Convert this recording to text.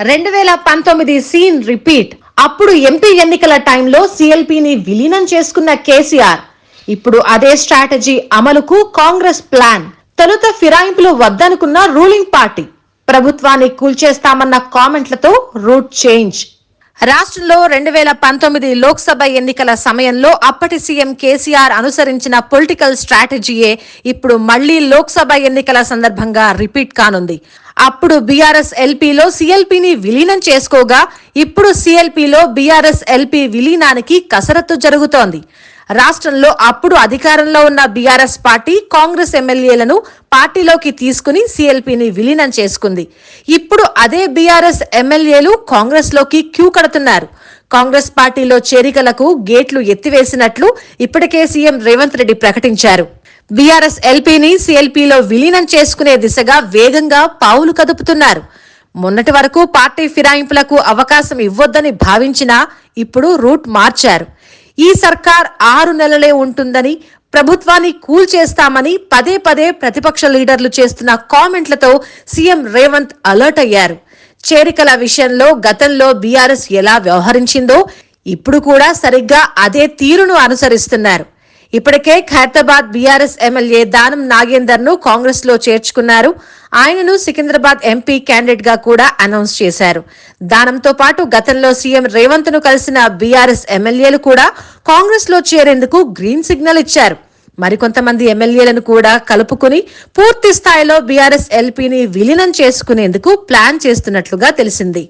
రెండు వేల పంతొమ్మిది సీన్ రిపీట్. అప్పుడు ఎంపీ ఎన్నికల టైంలో సిఎల్పిని విలీనం చేసుకున్న కేసీఆర్. ఇప్పుడు అదే స్ట్రాటజీ అమలుకు కాంగ్రెస్ ప్లాన్. తొలుత ఫిరాయింపులు వద్దనుకున్న రూలింగ్ పార్టీ. ప్రభుత్వాన్ని కూల్చేస్తామన్న కామెంట్లతో రూట్ చేంజ్. రాష్ట్రంలో రెండు వేల పంతొమ్మిది లోక్సభ ఎన్నికల సమయంలో అప్పటి సీఎం కేసీఆర్ అనుసరించిన పొలిటికల్ స్ట్రాటజీయే ఇప్పుడు మళ్ళీ లోక్సభ ఎన్నికల సందర్భంగా రిపీట్ కానుంది. అప్పుడు బీఆర్ఎస్ ఎల్పీలో సిఎల్పిని విలీనం చేసుకోగా ఇప్పుడు సిఎల్పిలో బీఆర్ఎస్ ఎల్పీ విలీనానికి కసరత్తు జరుగుతోంది. రాష్ట్రంలో అప్పుడు అధికారంలో ఉన్న బీఆర్ఎస్ పార్టీ కాంగ్రెస్ ఎమ్మెల్యేలను పార్టీలోకి తీసుకుని సిఎల్పిని విలీనం చేసుకుంది. ఇప్పుడు అదే బీఆర్ఎస్ ఎమ్మెల్యేలు కాంగ్రెస్లోకి క్యూ కడుతున్నారు. కాంగ్రెస్ పార్టీలో చేరికలకు గేట్లు ఎత్తివేసినట్లు ఇప్పటికే సీఎం రేవంత్ రెడ్డి ప్రకటించారు. బీఆర్ఎస్ ఎల్పీని సిఎల్పీలో విలీనం చేసుకునే దిశగా వేగంగా పావులు కదుపుతున్నారు. మొన్నటి వరకు పార్టీ ఫిరాయింపులకు అవకాశం ఇవ్వొద్దని భావించినా ఇప్పుడు రూట్ మార్చారు. ఈ సర్కార్ ఆరు నెలలే ఉంటుందని ప్రభుత్వాన్ని కూల్ చేస్తామని పదే పదే ప్రతిపక్ష లీడర్లు చేస్తున్న కామెంట్లతో సీఎం రేవంత్ అలర్ట్ అయ్యారు. చేరికల విషయంలో గతంలో బీఆర్ఎస్ ఎలా వ్యవహరించిందో ఇప్పుడు కూడా సరిగ్గా అదే తీరును అనుసరిస్తున్నారు. ఇప్పటికే ఖైరతాబాద్ బీఆర్ఎస్ ఎమ్మెల్యే దానం నాగేందర్ను కాంగ్రెస్లో చేర్చుకున్నారు. ఆయనను సికింద్రాబాద్ ఎంపీ క్యాండిడేట్గా కూడా అనౌన్స్ చేశారు. దానంతో పాటు గతంలో సీఎం రేవంత్ను కలిసిన బీఆర్ఎస్ ఎమ్మెల్యేలు కూడా కాంగ్రెస్లో చేరేందుకు గ్రీన్ సిగ్నల్ ఇచ్చారు. మరికొంతమంది ఎమ్మెల్యేలను కూడా కలుపుకుని పూర్తి స్థాయిలో బీఆర్ఎస్ ఎల్పీని విలీనం చేసుకునేందుకు ప్లాన్ చేస్తున్నట్లుగా తెలిసింది.